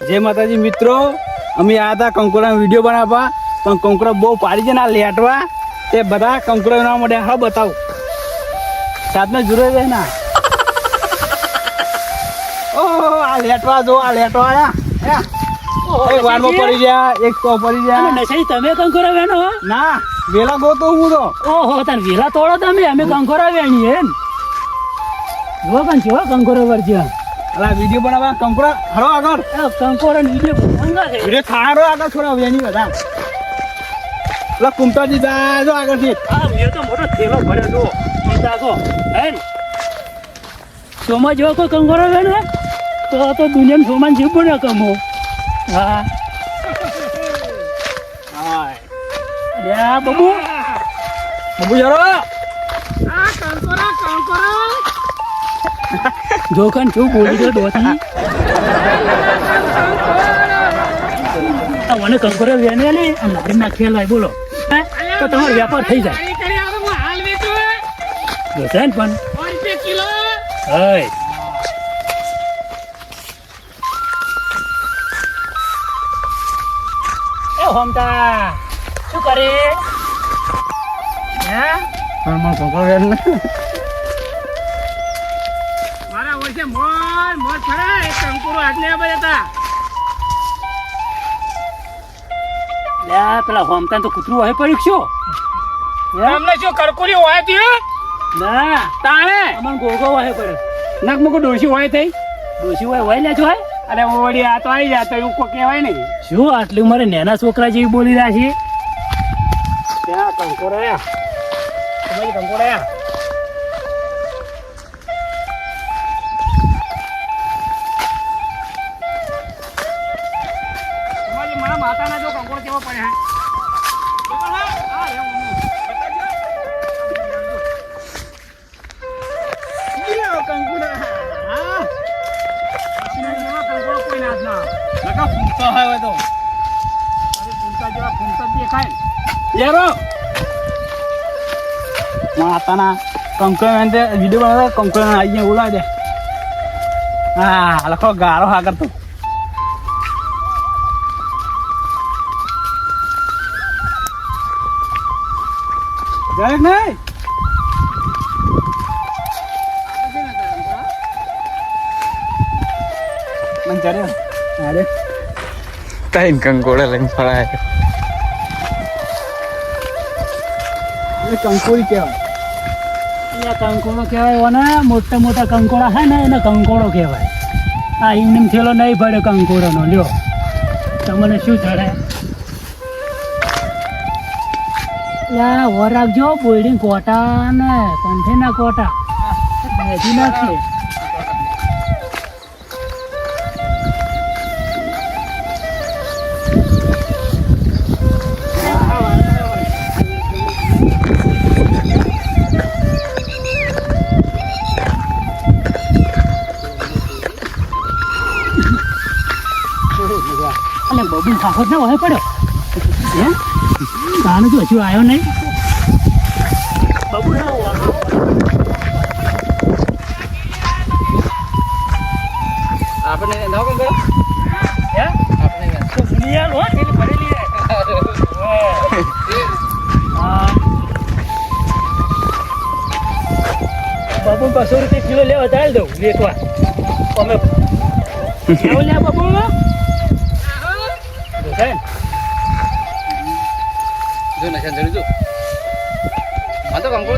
જય માતાજી મિત્રો. અમે આ હતા કંકોડા વીડિયો બનાવવા. પણ કંકોડા બહુ પાડી છે ને આ લેટવા. તે બધા કંકોડા ના માટે હા બતાવો. સાતને જુરે છે ને ઓહો આ લેટવા જો આ લેટવા આયા. હે? એક વારમાં પડી ગયા એક તો પડી ગયા. નશાઈ તમે કંકોરા વેણો ના વેલા ગો તો હું તો. ઓહો તને વેલા તોડો તમે. અમે કંકોરા વેણીએ જો કંકોરા વરજ્યા અલા વિડિયો બનાવવા કંકોડા? હરો આગળ. કંકોડા વિડિયો બનાવવા વિડિયો છે થારો આગળ થોડા એની બધા પેલા કુમતાજી જા જો આગળથી આ મેં તો મોટો થેલો ભર્યો જો ઈદાગો હે સોમા જેવો કોઈ કંકોડો વેણ હે? તો આ તો દુનિયામાં સોમાન જીવવું પણ કમો. હા. આ બબુ. બબુ જરો જોકન છું બોલી દો દોતી મને કંકોરો વેને લે લારી ના ખેલાય બોલો. હે? તો તમારો વેપાર થઈ જાય. જોશે પણ. હય. હોમતા, શું કરે? હે? પણ મને વર્ષે મોર મોર ખરા એ કંકુરો આટલે આપે હતા. પેલા હોમતા તો કૂતરું હોય પડ્યું છો તમને શું કરકુરી હોય તી ના. તાણે? અમને ગોગો હોય પડ્યો નાક મુકુ ડોસી હોય થઈ ડોસી હોય હોય લે છો હોય અરે ઓડી આ તો આવી જાય તો એવું કોઈ કહેવાય નહીં. શું આટલી મારે નેના છોકરા જેવી બોલી રહ્યા છે ત્યાં કંકોરો આયા. તમારી લગા ફૂમતો હોય તો. લેરો માતાના કંકોડો વીડિયો બનાવતા કંકોડો આવી ગયા બોલા દે. હા, લખો ગારો આગળ તો. જાય નહીં ત્રણ કંકોડા લઈને ફરાય એ કંકોડી કહેવાય કંકોડો કહેવાય ઓને મોટા મોટા કંકોડા હે ને એને કંકોડો કહેવાય આ ઇવનિંગ થેલો નહીં પડે કંકોડોનો લ્યો તમને શું ચડે યા વર રાખજો બોયડી કોટા ને કંઠેના કોટા મેથી નાખશે બબુ ખાખો ના વહે પડ્યો. એમ તાનું તો હજુ આવ્યો નહીં. ના. આપણે નવો. કંકોડો હે. આપણે ભરેલી હે. બસો રૂપિયા કિલો લેવા ચાલ દઉં એકવાર અમે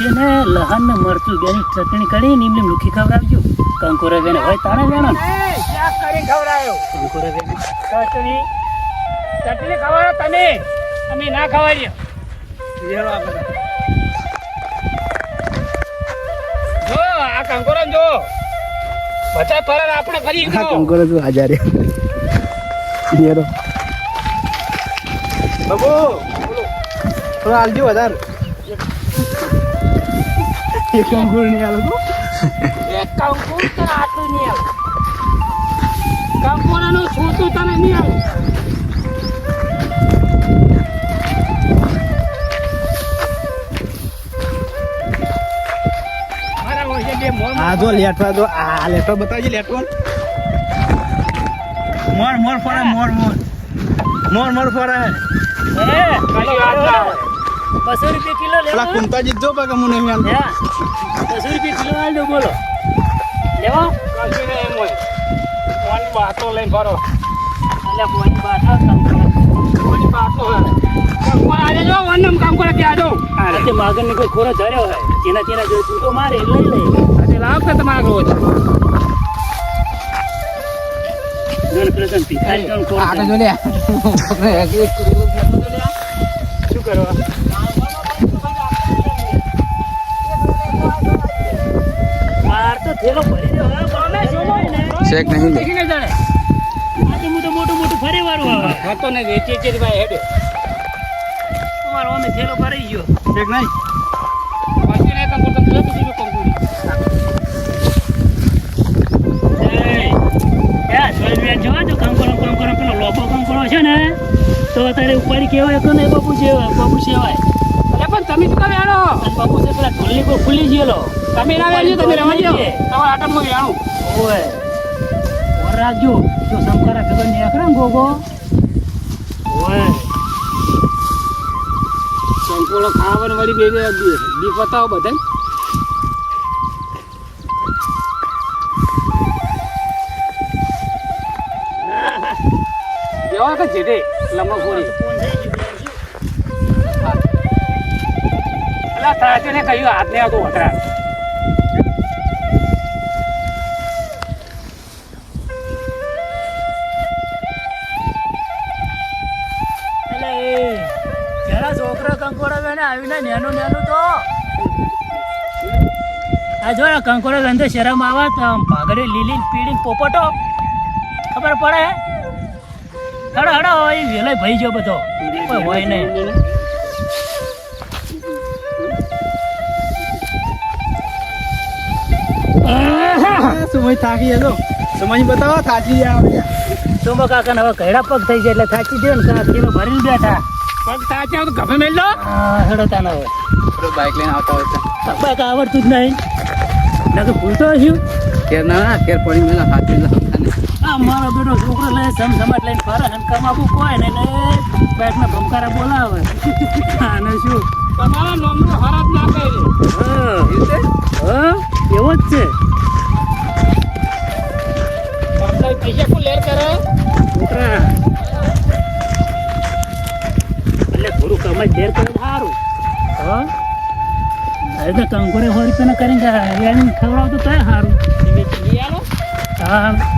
મને ને લહાન ને મરચું બેની ચટણી કરી ને એમને લુખી ખવડાવજો. કંકોરા બેન હોય તારે વેણો ને. એ શાક કરી ખવડાયો? કંકોરા બેને. ચટણી ચટણી ખવડાવો તમે. અમે ના ખવડાવીએ લેરો આ બધા. જો આ કંકોરો જો. બચા ફરાર આપણે કરી આ કંકોડો જો હાજર હેરો બાબુ થોડો આલજો વધારે. એક અંગુર નહીં આલો તો એક કંકુર તો આટલું નહીં કંકુરાનું છૂટું તને નહીં આ જો લેટવા જો આ લેટવા બતાવજે લેટવા મોર મોર ફરે મોર મોર. મોર મોર ફરે હે કઈ વાત ના આવે. બસો રૂપિયા કિલો પેલા કુંતા કુંતાજી જો પાકે મને એમ આલતો. હે બસો રૂપિયા કિલો આલ દો બોલો. લેવા. કશું ને એમ હોય. ફોન વાતો લઈને ફરો અલે ફોન બાટલો ફોન મોની કોણ આજે જો વનમ કરે કે આજો આ તે માગણને કોઈ ખોરો ધર્યો હોય. તેના તેના જો છૂટો મારે લઈ લે. આજે લાવ કે તમારા રોજ જોને? જો લે. શું કરવા? શેક નહીં તો મોટું મોટું ફરી વાળું આવે હતો ને વેચી ભાઈ હેડે. તમારો અમે થેલો ગયો. ઠીક નહીં. કશું કામ કંકુર તો બીજું કંકુરી એ યા કામ કરો જો કંકોરો કંકોરો પેલો લોબો કંકોરો છે ને તો અત્યારે ઉપાડી કેવાય તો નહીં બાપુ છે બાપુ સેવાય તમે શું કામ આણો અને બાપુ છે પેલા ઢોલની કોઈ ખુલી ગયેલો તમે ના વેચો તમે રહેવા દો તમારા આટમમાં વેણું ઓય રાખજો. જો શંકરા ખબર નહીં આખરે ગોગો. ઓય. કંકુરો ખાવાનું વળી બે બે બતાવો બધા જેવા કે જેટે લમણો ફોડી. અલા તાજો ને કહ્યું હાથ આવતો બેને આવીને નેનું નેનું તો. આ જો કંકોડો ગંધો શરમ આવે તો ભાગડે, લીલી, પીળી, પોપટો. ખબર પડે? હડો હડો એ વેલો ભાઈ ગયો બધો. કોઈ હોય નહીં. સમય થાકી જતો સમય બતાવો થાકી આપણે સોમો કાકા હવે ઘડા પગ થઈ જાય એટલે થાકી દે ને કાકીનો ભરીને બેઠા. પગ આવ તો ગભે મેલ લો હા હેડો તાનો હવે પેલો બાઇક લઈને આવતા હોય તો આવડતું જ નહીં. ભૂલતો હશું? ઘેર ના કેર પડી મેલા હાથ મેલા સમજાને આ મારો બેટો છોકરો લઈ સમ સમાટ લઈને ફરે અને કમાબુ કોઈ ને એટલે બેટને ભમકારા બોલાવે. આને શું? તમારા નોમનું હરાત ના કરી. હા. હા, એવો જ છે. પૈસા કો લેર કરે? છોકરા. એટલે થોડું કમાઈ દેર કરે સારું. હા? હવે તો કંકોરે સો રૂપિયાના કરીને ખવડાવતો ખવડાવતું સારું. હા.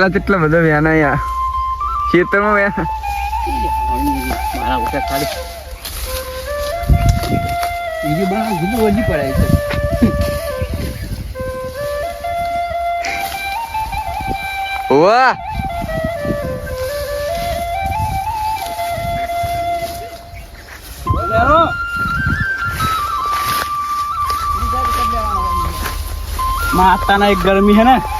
પેલા કેટલા બધા વ્યાના યા. ખેતરમાં ખાલી. બીજું બનાવ જુદું વધી પડાય છે. વાહ! માતાના એક ગરમી છે ને?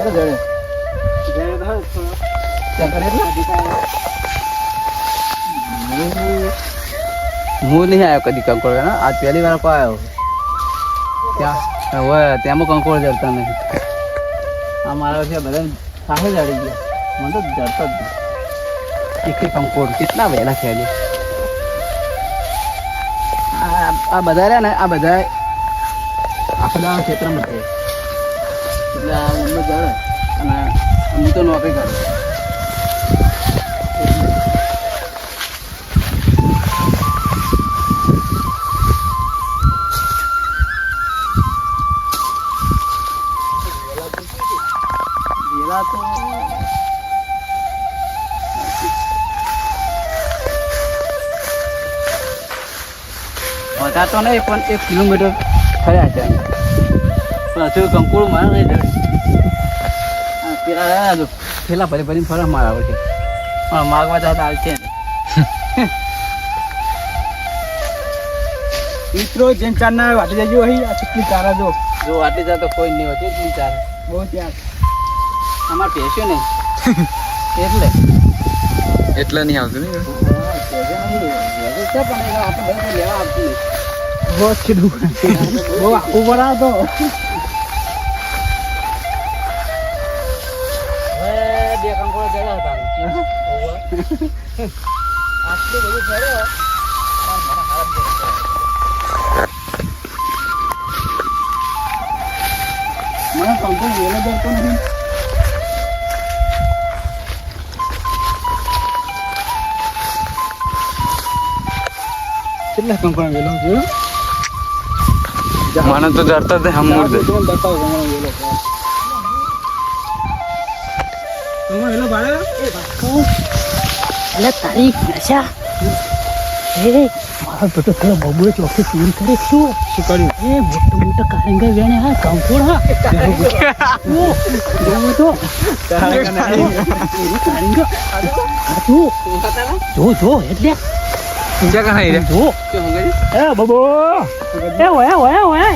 ક્યારે જડે? હું નહીં આવ્યો કદી કંકોળ ના આજ પહેલી વાર કોઈ આવ્યો. ત્યાં હવે તેમાં કંકોળ જડતા નહીં. આ મારા છે બધા સાથે જડી ગયા. મને તો જડતો જ નહીં. એક કંકોળ. કેટલા વહેલા ખેલી આ આ બધા રહ્યા ને આ બધા આખલા ક્ષેત્રમાં છે. એટલે આ મમ્મી જડે અને હું તો નોકરી કરું. તો વધારે નહીં, પણ એક કિલોમીટર થયા છે. હજુ કંકુળ મારે નહીં પેલા જો પેલા ભરી ભરીને ફરક મારા આવે છે. પણ માગવા જતા આવશે મિત્રો જેમ ચાર ના વાટી જજો અહીં આ કેટલી ચારા જો. જો વાટી જાય તો કોઈ નહીં હોતી એટલી ચારા. બહુ ચાર અમારે ભેંસ્યો નહીં એટલે. એટલે નહીં આવતું ને નહીં, પણ આપણે લેવા આવતી. બહુ બહુ આખું પડા આટલું બધું ફર્યો મને કંકુ વેલો જતો નથી તો ડરતા દે બતાવો વેલો વેલો ભાડે એટલે તારી નશા એ મારો બધો પેલો બબુએ ચોખ્ખી ફીલ કરે શું શું કર્યું એ મોટો મોટો કારંગા વેણે હા કંકોડ હા ઓ, તો કારંગા આ જો જો જો એટલે ક્યાં કહાઈ રે જો એ બબો એ ઓય ઓય ઓય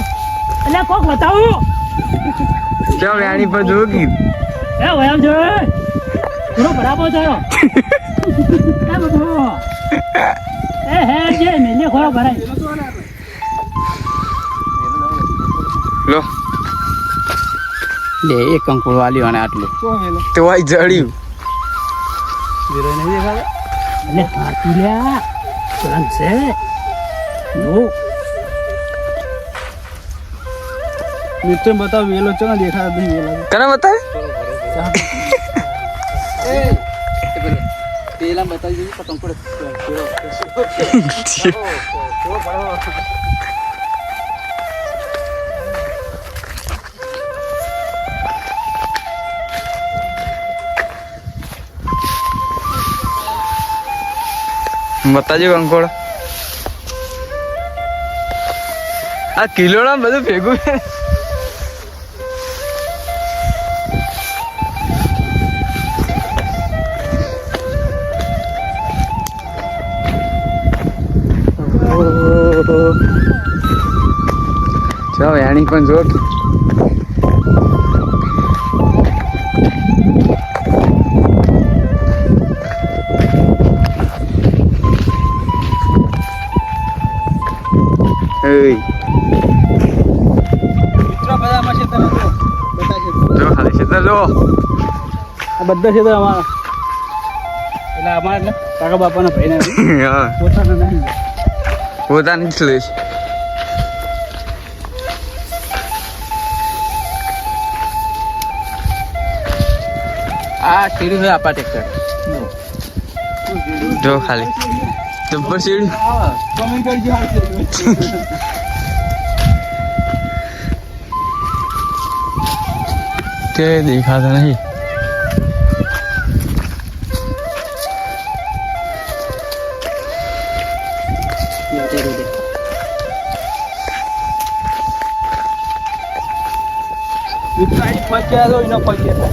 એટલે કોક બતાવું ક્યાં વ્યાણી પર જોગી એ ઓય આમ જો પૂરો બરાબર થયો. એ બબો એ હે જે મેલે ખોરો ભરાય. લો. લે એક કંકોડો વાલ્યો અને આટલું. તો આઈ જડ્યું નહીં હાથી લ્યા છે. નો મિત્ર બતાવ વેલો ચો નહીં વેલો બતાવે? એ પેલો પેલા બતાવી દીધું તો કંકોડો પેલો બતાજો કંકોડ આ કિલોડા બધું ભેગું છે પણ જો. બધા છે અમારા. એટલે અમારા કાકા બાપાના ભાઈ પોતાના નહીં. પોતાની જ લઈશ આ સીડી છે આપા ટ્રેક્ટર જો ખાલી. જબ્બર સીડી. કે દેખાતા નહીં. પહોંચ્યા એનો પહોંચ્યા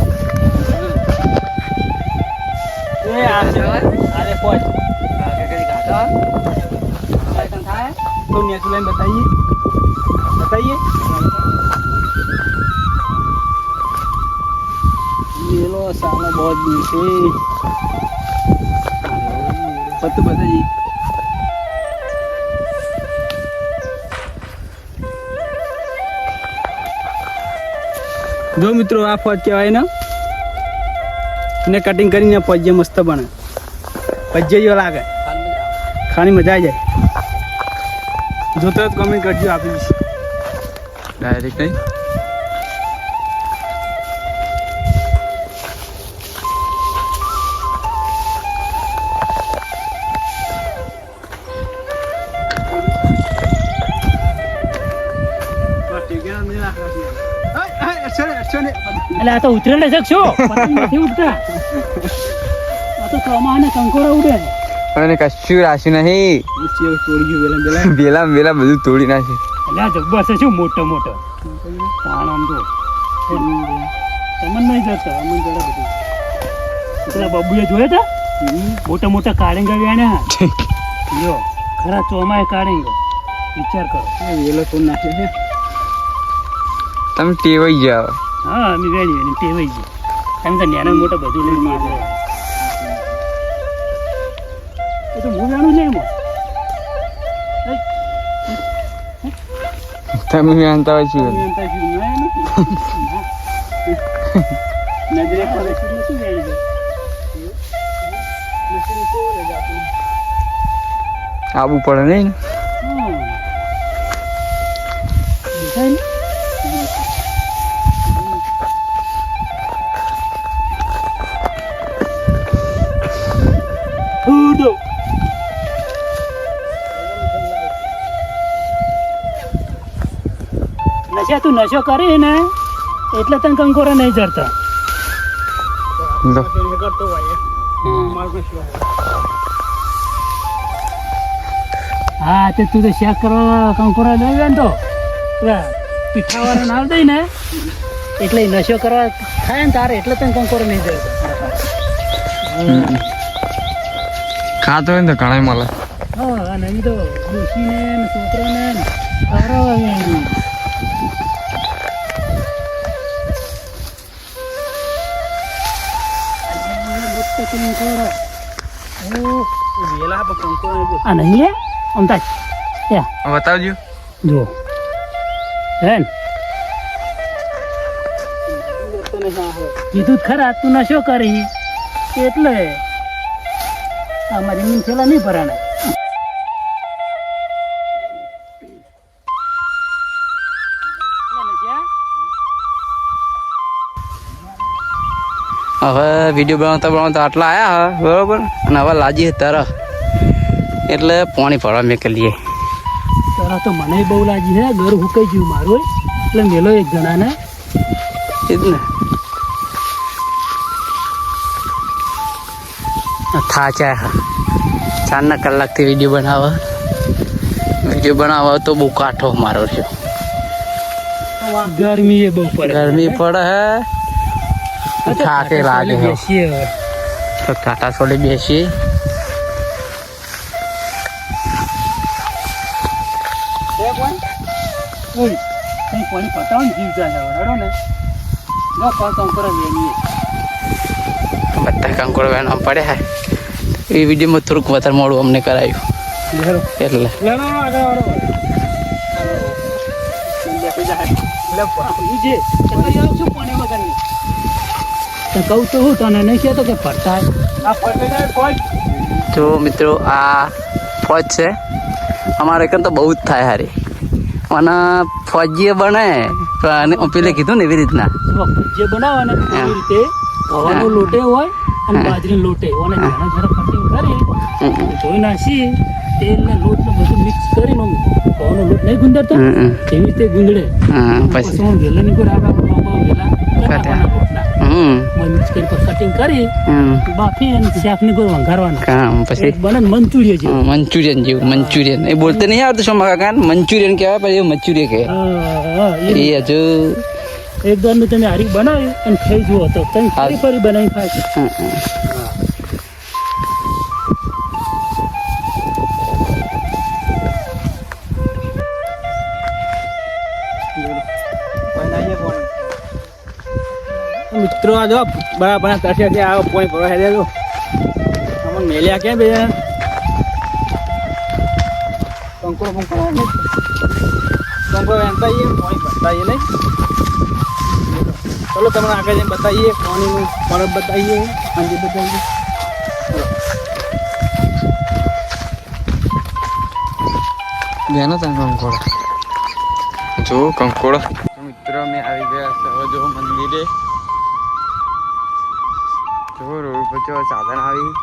થાય તો નેચું લઈને બતાવીએ બતાવીએ મેલો સારો બહુ દૂર છે પત્તું બતાવીએ જો મિત્રો આ ફોજ કહેવાય ને ને કટિંગ કરીને પજ્ય મસ્ત બને. પજ્ય જો લાગે. ખાવાની મજા આવી જાય. જોતો જ કમેન્ટ કરજો આપી દઈશ. ડાયરેક્ટ નહીં? એટલે આ તો ઉતરે છે શું? પતંગ નથી ઉડતા. આ તો ચોમાને કંકોરા ઉડે. અને કશું રાખ્યું નહીં. વેલા વેલા બધું તોડી નાખે એટલે આ જબ્બા છે શું મોટો મોટો? તાણ તો તમને નહીં જતો અમને જરા બધું. પેલા બબુએ જોયા હતા મોટા મોટા કાળીંગા વેણ્યા જો ખરા ચોમાએ કાળીંગો. વિચાર કરો. વેલો તો નાખે છે. તમે ટેવાઈ જાઓ. હા અમે વેણી વેણી ટેવાઈ જાઓ તમે તો નાના મોટા બધું લઈને આવે તમે જાણતા હોય શું નજરે પડે શું શું છે આવવું પડે નહીં ને? નશા તું નશો કરે ને એટલે તને કંકોરા નહીં જડતા. હા તે તું તો શેક કરવા કંકોરા લઈ ગયા ને તો. પીઠાવાળા ના દઈ ને. એટલે નશો કરવા થાય ને તારે એટલે તને કંકોરા નહીં જડતા. ખાતો હોય ને તો ઘણા મળે. હા અને એમ તો ડોશીને ને છોકરાને ને ખવડાવવા ને કીધું જ ખરા તું નશો કરી એટલે અમારી મીન છેલ્લા નહીં ભરાણા હવે વીડિયો બનાવતા બનાવતા આટલા આયા હા બરોબર? અને હવે લાજી તરફ એટલે પાણી ભરવા મેં કરીએ તારા તો મને બહુ લાગી છે ઘર હુકાઈ ગયું મારું એટલે મેલો એક જણાને. એ જ ને થાચ્યા હા. ચારના કલાકથી વીડિયો બનાવે. વીડિયો બનાવવા તો બહુ કાઠો મારો છે. ગરમી એ બહુ પડે. ગરમી પડે હે. થાકે લાગે બેસીએ. તો ટાટા છોડી બેસીએ કઈ પાણી પતાવો ને જીવ જાય ને વેણીએ બધા કંકોડ વેણવા પડ્યા એ વિડીયોમાં થોડુંક વધારે મોડું અમને કરાયું એટલે એટલે જે તમે આવ છો પાણી વગરની તો કહું તો હું તને નહીં કહેતો કે ફરતા ફરતે જો મિત્રો આ ફોજ છે. અમારે એકન તો બહુ જ થાય હારી. મને ફોજીએ બને પણ અને પેલે કીધું ને એવી રીતના. ફોજીએ બનાવે ને. એવી રીતે હવાનો લોટે હોય અને બાજરી લોટે અને ઘણા ઘણા કટિંગ ઉતારી. ધોઈ નાખી તેલ ને લોટ ને બધું મિક્સ કરીને ઘઉંનો લોટ નહીં ગુંદરતો. એવી રીતે ગુંદડે હા, પછી? હું વેલા ની કોઈ આગળ વેલા. મિક્સ કરી કટિંગ કરી બાફી અને શાકની વંઘારવાના. કામ પછી? બને મંચુરિયન જેવું. મંચુરિયન જેવું મંચુરિયન. એ બોલતે નહીં આવતું શું કાકા મંચુરિયન કહેવાય પછી મંચુરિયન કહે. હા, હા, એ. એ હજુ? એકદમ તમે હારી બનાવી અને ખાઈ જુઓ તો તમે ફરી ફરી બનાવી ખાય મિત્રો આ જો બરાબર તરસે છે આવો પોઈન્ટ ભરવા હેડે જો. અમને મેલ્યા કેમ બે કંકોડો એમ એનતા આવીએ પોઈન્ટ બતાવીએ નહીં. ચલો તમને આગળ જઈને બતાવીએ પાણીનું પરબ બતાવીએ. સાંજે બતાવીએ જેનો તમે કંકોડા. જો કંકોડા. મિત્રો અમે આવી ગયા છે જો મંદિરે. જો સાધન આવી.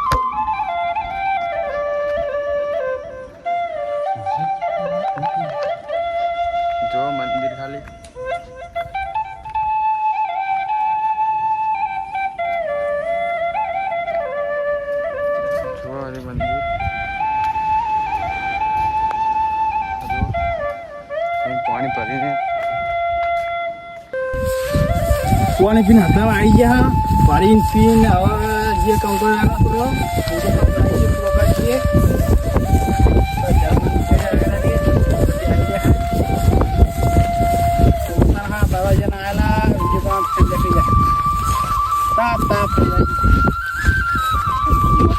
જો મંદિર ખાલી. જો અરે મંદિર. પાણી ભરીને પાણી પીને હતા આવી ગયા. પાણી પીને હવે જે કંકોડો આવ્યો થોડો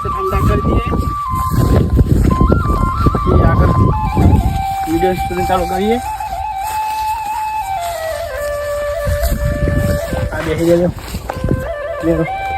ઠંડા કરી દઈએ પછી આગળ વીડિયો સ્ટુડન્ટ ચાલુ કરીએ આ બેસી જજો લેરો કોઈ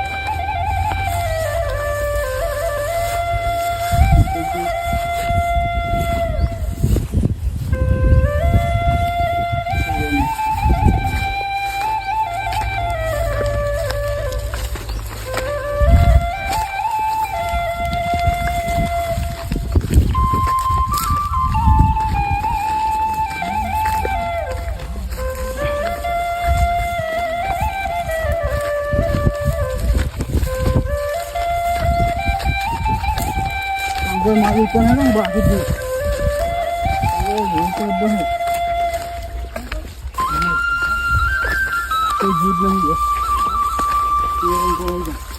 કોઈ જીત નહીં બસ એ કોઈ